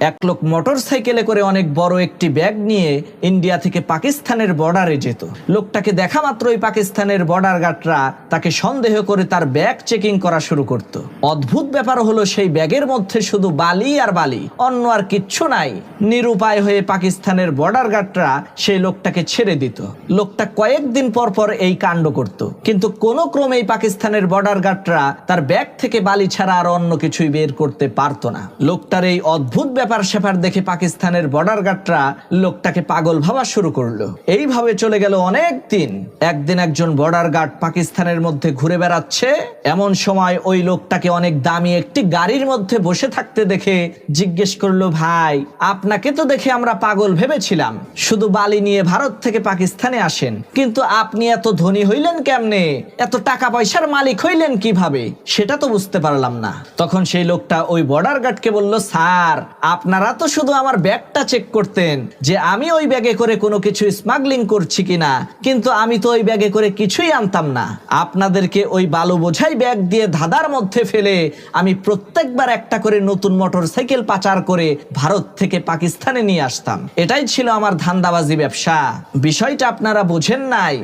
এক লোক মোটর সাইকেলে করে অনেক বড় একটি ব্যাগ নিয়ে ইন্ডিয়া থেকে পাকিস্তানের বর্ডারে যেত। লোকটাকে দেখা মাত্রই পাকিস্তানের বর্ডার গার্ডরা তাকে সন্দেহ করে তার ব্যাগ চেকিং করা শুরু করত। অদ্ভুত ব্যাপার হলো সেই ব্যাগের মধ্যে শুধু বালি আর বালি, অন্য আর কিচ্ছু নাই। নিরুপায় হয়ে পাকিস্তানের বর্ডার গার্ডরা সেই লোকটাকে ছেড়ে দিত। লোকটা কয়েকদিন পর পর এই কাণ্ড করত। কিন্তু কোনো ক্রমেই পাকিস্তানের বর্ডার গার্ডরা তার ব্যাগ থেকে বালি ছাড়া আর অন্য কিছুই বের করতে পারতো না। লোকটার এই অদ্ভুত ব্যাপার স্যাপার দেখে পাকিস্তানের বর্ডার গার্ডরা লোকটাকে পাগল ভাবা শুরু করল। এইভাবে চলে গেল অনেক দিন। একদিন একজন বর্ডার গার্ড পাকিস্তানের মধ্যে ঘুরে বেড়াচ্ছে। এমন সময় ওই লোকটাকে অনেক দামি একটি গাড়ির মধ্যে বসে থাকতে দেখে জিজ্ঞেস করল, ভাই, আপনাকে তো দেখে আমরা পাগল ভেবেছিলাম। শুধু বালি নিয়ে ভারত থেকে পাকিস্তানে আসেন। কিন্তু আপনি এত ধনী হইলেন কেমনে? এত টাকা পয়সার মালিক হইলেন কীভাবে? সেটা তো বুঝতে পারলাম না। তখন সেই লোকটা ওই বর্ডার গার্ডকে বলল, স্যার আপনারা তো শুধু আমার ব্যাগটা চেক করতেন যে আমি ওই ব্যাগে করে কোনো কিছু স্মাগলিং করছি কিনা, কিন্তু আমি তো ওই ব্যাগে করে কিছুই আনতাম না। আপনাদেরকে ওই বালু বোঝাই ব্যাগ দিয়ে ধাঁধার মধ্যে ফেলে আমি প্রত্যেকবার একটা করে নতুন মোটর সাইকেল পাচার করে ভারত থেকে পাকিস্তানে নিয়ে আসতাম। এটাই ছিল আমার ধান্দাবাজি ব্যবসা। বিষয়টা আপনারা বোঝেন নাই।